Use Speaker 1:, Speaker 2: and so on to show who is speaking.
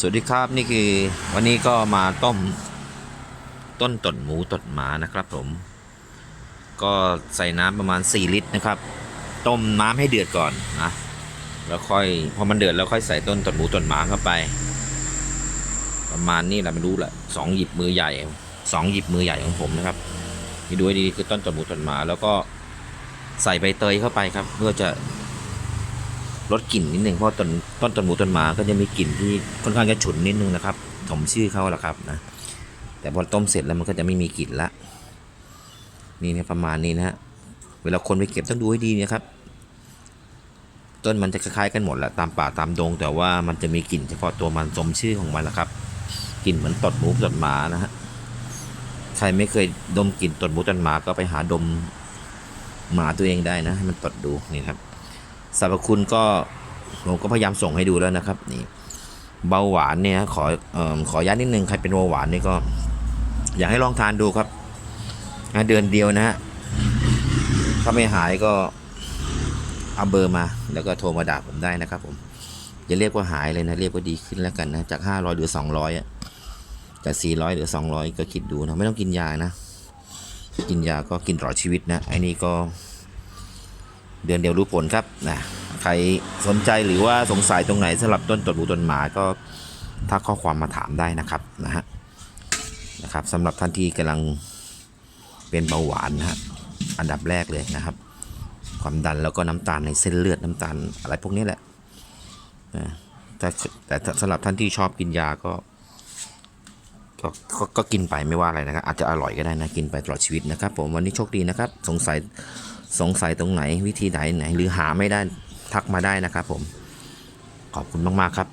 Speaker 1: สวัสดีครับนี่คือวันนี้ก็มาต้มต้นตดหมูตดหมานะครับผม ก็ใส่น้ำประมาณ 4 ลิตรนะครับ ต้มน้ำให้เดือดก่อนนะแล้วค่อยพอมันเดือดแล้วค่อยใส่ต้นตดหมูตดหมาเข้าไป ประมาณนี้แหละไม่รู้แหละสองหยิบมือใหญ่สองหยิบมือใหญ่ของผมนะครับนี่ดูให้ดีคือต้นตดหมูตดหมา แล้วก็ใส่ใบเตยเข้าไปครับ เพื่อจะ ลดกลิ่นนิดนึงเพราะต้นต้นต้นหมูต้นหมาก็จะมีกลิ่นที่ค่อนข้างจะฉุนนิดนึงนะครับผมชื่อเขาแหละครับนะแต่พอต้มเสร็จแล้วมันก็จะไม่มีกลิ่นละนี่นี่ยประมาณนี้นะฮะเวลาคนไปเก็บต้องดูให้ดีนะครับ ต้นมันจะคล้ายๆกันหมดแหละตามป่าตามดง แต่ว่ามันจะมีกลิ่นเฉพาะตัวมันสมชื่อของมันแหละครับกลิ่นเหมือนตดหมูตดหมานะฮะใครไม่เคยดมกลิ่นตดหมูตดหมาก็ไปหาดมหมาตัวเองได้นะให้มันตดดูนี่ครับ สรรพคุณก็ผมก็พยายามส่งให้ดูแล้วนะครับ นี่เบาหวานเนี่ยขอเออขอย้ำนิดนึงใครเป็นเบาหวานนี่ก็ อยากให้ลองทานดูครับเดือนเดียวนะฮะถ้าไม่หายก็เอาเบอร์มา แล้วก็โทรมาด่าผมได้นะครับ ผมอย่าเรียกว่าหายเลยนะเรียกว่าดีขึ้นแล้วกันนะจาก500หรือ200อะจาก400หรือ200ก็คิดดูนะไม่ต้องกินยานะ กินยาก็กินตลอดชีวิตนะไอ้นี่ก็ เดือนเดียวรู้ผลครับนะใครสนใจหรือว่าสงสัยตรงไหนสำหรับต้นตดหมูต้นหมาก็ทักข้อความมาถามได้นะครับนะฮะนะครับสำหรับท่านที่กำลังเป็นเบาหวานนะฮะอันดับแรกเลยนะครับ ความดันแล้วก็น้ำตาลในเส้นเลือดน้ำตาลอะไรพวกนี้แหละนะแต่แต่สำหรับท่านที่ชอบกินยาก็ก็ก็ก็กินไปไม่ว่าอะไรนะครับอาจจะอร่อยก็ได้นะกินไปตลอดชีวิตนะครับ ผมวันนี้โชคดีนะครับ สงสัย สงสัยตรงไหนวิธีไหนไหน หรือหาไม่ได้ทักมาได้นะครับผม ขอบคุณมาก ๆ ครับ